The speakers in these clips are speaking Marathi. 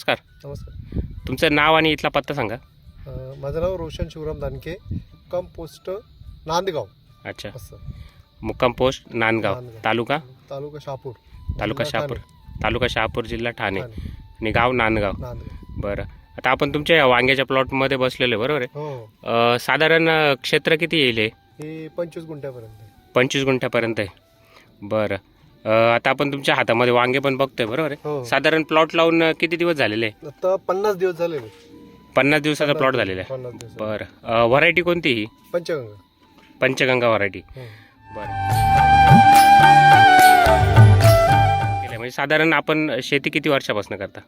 नमस्कार. नमस्कार. तुमचं नाव आणि इथला पत्ता सांगा. अ, माझं नाव रोशन शिवराम दानके कम पोस्ट नांदगाव. अच्छा. असं. मुक्काम पोस्ट नांदगाव. नांदगाव. तालुका? तालुका शहापूर. तालुका जिल्हा शहापूर. तालुका शहापूर जिल्हा ठाणे. ठाणे. आणि गाव नांदगाव. नांदगाव. बरं. आता आपण तुमच्या या वांग्याच्या प्लॉटमध्ये बसलेलो आहे बरोबर आहे? हो. हो. अं, साधारण अं, क्षेत्र किती येईल हे? हे पंचवीस गुंठ्यापर्यंत. पंचवीस गुंठ्यापर्यंत आहे. बरं. आता आपण तुमच्या हातामध्ये वांगे पण बघतोय बरोबर आहे? हो. साधारण प्लॉट लावून किती दिवस झालेले? आता पन्नास दिवस झाले पन्नास दिवसाचा प्लॉट झालेला आहे. पन्नास दिवस बरं. व्हरायटी कोणती ही? पंचगंगा. पंचगंगा व्हरायटी हो. बरं. म्हणजे साधारण आपण शेती किती वर्षापासून करता?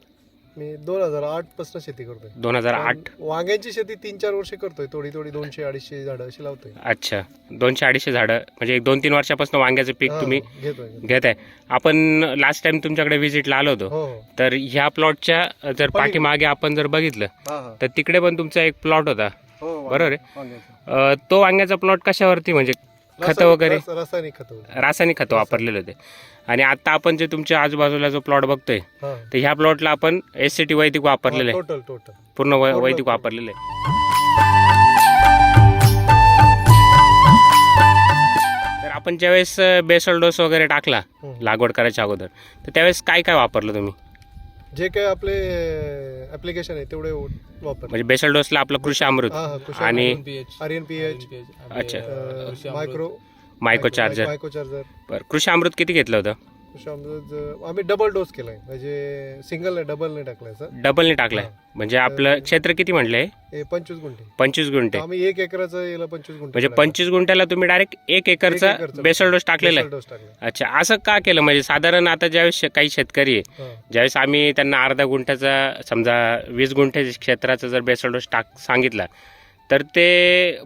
मी दोन हजार आठपासून शेती करतोय. दोन हजार आठ? वांग्यांची शेती तीन चार वर्ष करतोय. थोडी थोडी दोनशे अडीचशे झाडं अशी लावतोय. अच्छा. दोनशे अडीचशे झाडं. म्हणजे एक दोन तीन वर्षापासून वांग्याचं पीक हा, तुम्ही घेतोय घेतोय. घेत आहे आपण लास्ट टाइम तुमच्याकडे व्हिजिटला आलो होतो. हो हो. तर ह्या प्लॉटच्या जर पाठीमागे आपण जर बघितलं हा हा. तर तिकडे पण तुमचा एक प्लॉट होता. हो बरोबर आहे? वांग्याचं. अं, तो वांग्याचा प्लॉट कशावरती? म्हणजे खतं वगैरे? रास- रासायनिक खत रासायनिक खतं वापरलेले होते. आणि आता आपण जे तुमच्या आजूबाजूला जो प्लॉट बघतोय तर ह्या प्लॉटला आपण एस सी टी वैदिक वापरलेलं आहे. टोटल टोटल पूर्ण वै- पूर्ण- वैदिक. वापरलेलं आहे. तर आपण ज्यावेळेस बेसल डोस वगैरे टाकला हम्म. लागवड करायच्या अगोदर तर त्यावेळेस काय काय वापरलं तुम्ही? जे काय आपले ऍप्लिकेशन आहे तेवढे वापर. म्हणजे बेसल डोसला आपलं कृषी अमृत हा हा आणि आर्यन पी एच अच्छा. Micro micro charger micro charger बरं कृषी अमृत किती घेतलं होतं? आम्ही डबल डोस केलाय म्हणजे सिंगल नाही डबल नाही टाकलाय सर डबलने टाकलाय. म्हणजे आपलं क्षेत्र किती म्हटलंय हे पंचवीस गुंठे पंचवीस गुंठे आम्ही एक एकराचं याला पंचवीस गुंठे म्हणजे. पंचवीस गुंठ्याला तुम्ही डायरेक्ट एक एकरचा एक एकरचा बेसल डोस टाकलेला आहे. अच्छा असं का केलं म्हणजे साधारण आता ज्यावेळेस शे- काही शेतकरी आहे हा. ज्यावेळेस आम्ही त्यांना अर्धा गुंठ्याचा समजा वीस गुंठे क्षेत्राचा जर बेसल डोस टाक सांगितला तर ते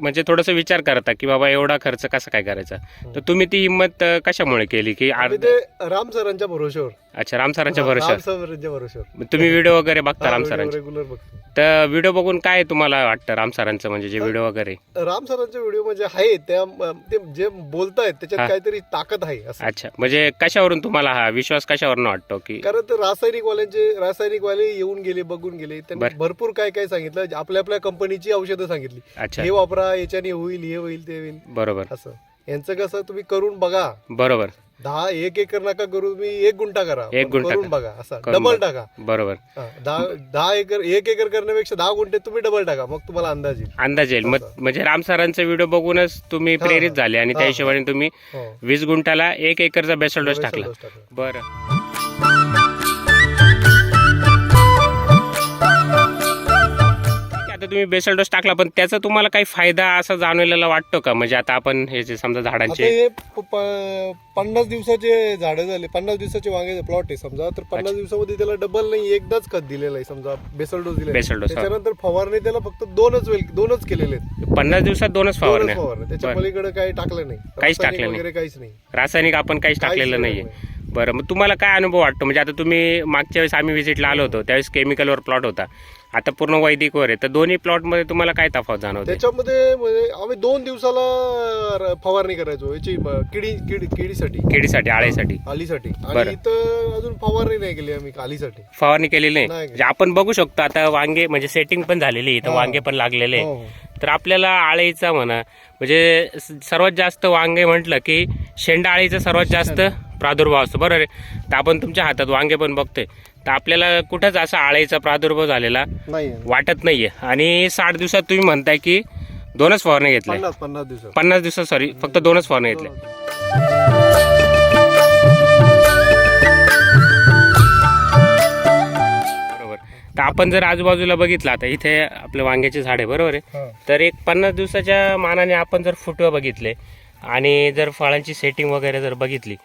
म्हणजे थोडंसं विचार करतात की बाबा एवढा खर्च कसा काय करायचा? तर तुम्ही ती हिंमत कशामुळे केली की आम्ही ते राम सरांच्या भरोश्यावर. अच्छा राम सरांच्या राम भरोश्यावर? सरांच्या भरोश्यावर. मग तुम्ही व्हिडिओ वगैरे बघता राम सरांचे? रेग्युलर बघतो. तर व्हिडिओ बघून काय तुम्हाला वाटतं राम सरांचं म्हणजे जे व्हिडिओ वगैरे? राम सरांचे व्हिडिओ म्हणजे आहे त्या ते जे बोलतायत हा. त्याच्यात काहीतरी ताकद आहे असं. अच्छा म्हणजे कशावरून तुम्हाला हा विश्वास कशावरून वाटतो की कारण ते रासायनिक वाल्यांचे रासायनिक वाले येऊन गेले बघून गेले त्यांनी बरं. भरपूर काय काय सांगितलं आपल्या आपल्या कंपनीची औषधं सांगितली. अच्छा. हे वापरा याच्याने होईल हे होईल ते होईल. बरोबर. असं. यांचं कसं तुम्ही करून बघा. बरोबर. दहा एक एकर नका करू तुम्ही एक गुंठा करा. एक पण गुंठा करून करा. बघा असं. करून डबल बघा. टाका. बरोबर. हा, दहा दहा एकर एक एकर करण्यापेक्षा दहा गुंठे तुम्ही डबल टाका. मग तुम्हाला अंदाज येईल. अंदाज येईल. मग म्हणजे राम सरांचा व्हिडिओ बघूनच तुम्ही हा, प्रेरित. झाले आणि त्या हा. हिशोबाने तुम्ही हो. वीस गुंठाला एक एकरचा बेसल डोस टाकला. dose टाकला. बरं. तुम्ही बेसल डोस टाकला पण त्याचा तुम्हाला काही फायदा असा जाणवलेला वाटतो का? म्हणजे आता आपण हे जे समजा आता झाडांचे हे प- प- पन्नास दिवसाचे झाडं झाले पन्नास दिवसाचे वांगे प्लॉट आहे समजा. तर पन्नास दिवसामध्ये त्याला डबल नाही एकदाच खत दिलेलं आहे समजा बेसल डोस दिलेला आहे. बेसल डोस हा. त्याच्यानंतर फवारणी त्याला फक्त दोनच वेळ दोनच केलेले आहेत. पन्नास दिवसात दोनच दोनच फवारण्या? फवारणी त्याच्या बरं. पलीकडे काही टाकलं नाही. काहीच रासायनिक टाकलं नाही. वगैरे काहीच नाही. रासायनिक आपण काहीच टाकलेलं केलेलं नाहीये. बरं मग तुम्हाला काय अनुभव वाटतो? म्हणजे आता तुम्ही मागच्या वेळेस आम्ही व्हिजिटला आलो होतो त्यावेळेस केमिकलवर प्लॉट होता. आता पूर्ण वैदिकवर आहे तर दोन्ही प्लॉटमध्ये तुम्हाला काय तफावत जाणवते त्याच्यामध्ये म्हणजे आम्ही दोन दिवसाला फवारणी करायचो याची किडी किडी किडीसाठी केळीसाठी आळेसाठी आलीसाठी बरं. इथं अजून फवारणी नाही केली आम्ही आलीसाठी फवारणी केलेली नाही नाही. म्हणजे आपण बघू शकतो आता वांगे म्हणजे सेटिंग पण झालेली आहे, इथं हा. वांगे पण लागलेले आहे. हो, हो. तर आपल्याला आळीचा म्हणा म्हणजे स- सर्वात जास्त वांगे म्हटलं की शेंडा आळीचा सर्वात जास्त प्रादुर्भाव असतो. बरोबर आहे तर आपण तुमच्या हातात वांगे पण बघतोय. तर आपल्याला कुठंच असा आळीचा प्रादुर्भाव झालेला नाही वाटत नाहीये. आणि साठ दिवसात तुम्ही म्हणताय की दोनच फवारणी घेतल्या. पन्नास पन्नास दिवसात. पन्नास दिवसात सॉरी फक्त दोनच फवारणी घेतल्या. बरोबर. तर आपण जर आजूबाजूला बघितलं आता इथे आपले वांग्याचे झाड आहे बरोबर आहे. तर एक पन्नास दिवसाच्या मानाने आपण जर फुटवे बघितले आणि जर फळांची सेटिंग वगैरे जर बघितली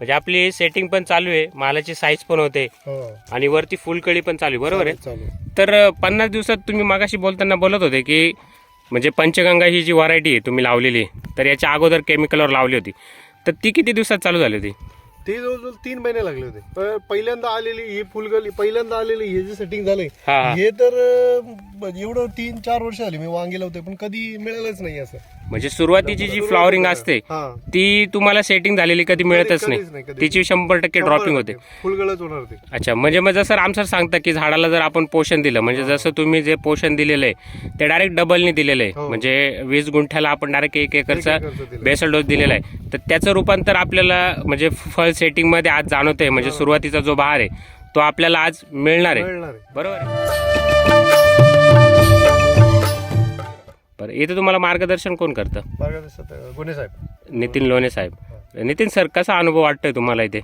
म्हणजे आपली सेटिंग पण चालू आहे मालाची साईज पण होते हो. आणि वरती फुलकळी पण चालू आहे बरोबर आहे? तर पन्नास दिवसात तुम्ही मागाशी बोलताना बोलत होते की म्हणजे पंचगंगा ही जी व्हरायटी आहे तुम्ही लावलेली तर याच्या अगोदर केमिकलवर लावली होती. तर ती किती दिवसात चालू झाली होती? ते जवळजवळ तीन महिने लागले होते. पहिल्यांदा आलेली ही फुलगली पहिल्यांदा आलेली हे जे सेटिंग झालंय हा, तर एवढं तीन चार वर्ष झाली मी वांगे लावतोय पण कधी मिळालंच नाही असं. म्हणजे सुरुवातीची जी फ्लॉवरिंग असते हा. ती तुम्हाला सेटिंग झालेली कधी मिळतच कधीच नाही. नाही, कधीच तिची शंभर टक्के ड्रॉपिंग होते. फुलगळच होणार ते. अच्छा म्हणजे मग जसं राम सर सांगता की झाडाला जर आपण पोषण दिलं म्हणजे जसं तुम्ही जे पोषण दिलेलं आहे ते डायरेक्ट डबलने दिलेलं आहे. हो. म्हणजे वीस गुंठ्याला आपण डायरेक्ट एक एकरचा एक एकरचं दिलं. बेसल डोस दिलेला आहे. तर त्याचं रूपांतर आपल्याला म्हणजे फळ सेटिंगमध्ये आज जाणवतंय. म्हणजे सुरुवातीचा जो बहार आहे तो आपल्याला आज मिळणार आहे. मिळणार आहे. बरोबर आहे? बरं इथे तुम्हाला मार्गदर्शन कोण करतं? मार्गदर्शक गुन्हे साहेब. नितीन लोणे साहेब. नितीन सर कसा अनुभव वाटतोय तुम्हाला इथे?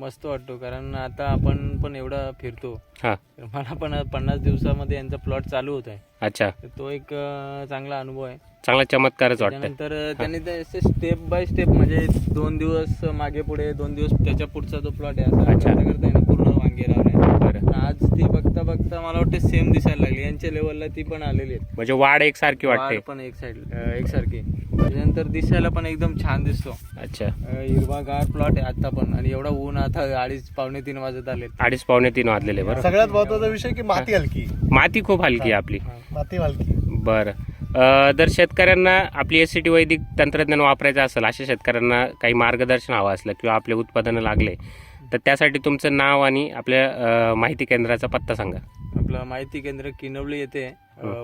मस्त वाटतो कारण आता आपण पण एवढा फिरतो. हा. तर मला पण पन्नास दिवसामध्ये यांचा प्लॉट चालू होत आहे अच्छा. तर तो एक अं, चांगला अनुभव आहे. चांगला चमत्कारच वाटतंय. त्यानंतर त्यांनी ते असे स्टेप बाय स्टेप म्हणजे दोन दिवस मागे पुढे दोन दिवस त्याच्या पुढचा जो प्लॉट आहे असा अच्छा. करता करता पूर्ण वांगे लावले बरं आज ती बघता बघता मला वाटते सेम दिसायला लागली. यांच्या लेवलला ती पण आलेली आहेत. म्हणजे वाढ एकसारखी वाटते. वाढ पण एक साईड एकसारखी. त्याच्यानंतर दिसायला पण एकदम छान दिसतो. अच्छा. अं, हिरवागार प्लॉट आहे आता पण. आणि एवढा ऊन आता अडीच पावणे तीन वाजत आले अडीच पावणे तीन वाजलेले बरं. सगळ्यात महत्त्वाचा विषय की माती हलकी. माती खूप हलकी आहे आपली. माती हलकी. बरं. अं, जर शेतकऱ्यांना आपली एस सी टी वैदिक तंत्रज्ञान वापरायचं असेल अशा शेतकऱ्यांना काही मार्गदर्शन हवं असलं किंवा आपले उत्पादनं लागले तर त्यासाठी तुमचं नाव आणि आपल्या माहिती केंद्राचा पत्ता सांगा. आपलं माहिती केंद्र किनवली येते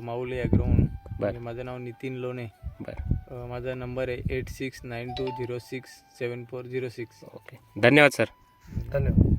माऊली. आणि माझं नाव नितीन लोणे. बरं. माझा नंबर आहे eight six nine two zero six seven four zero six. Okay. धन्यवाद सर. धन्यवाद.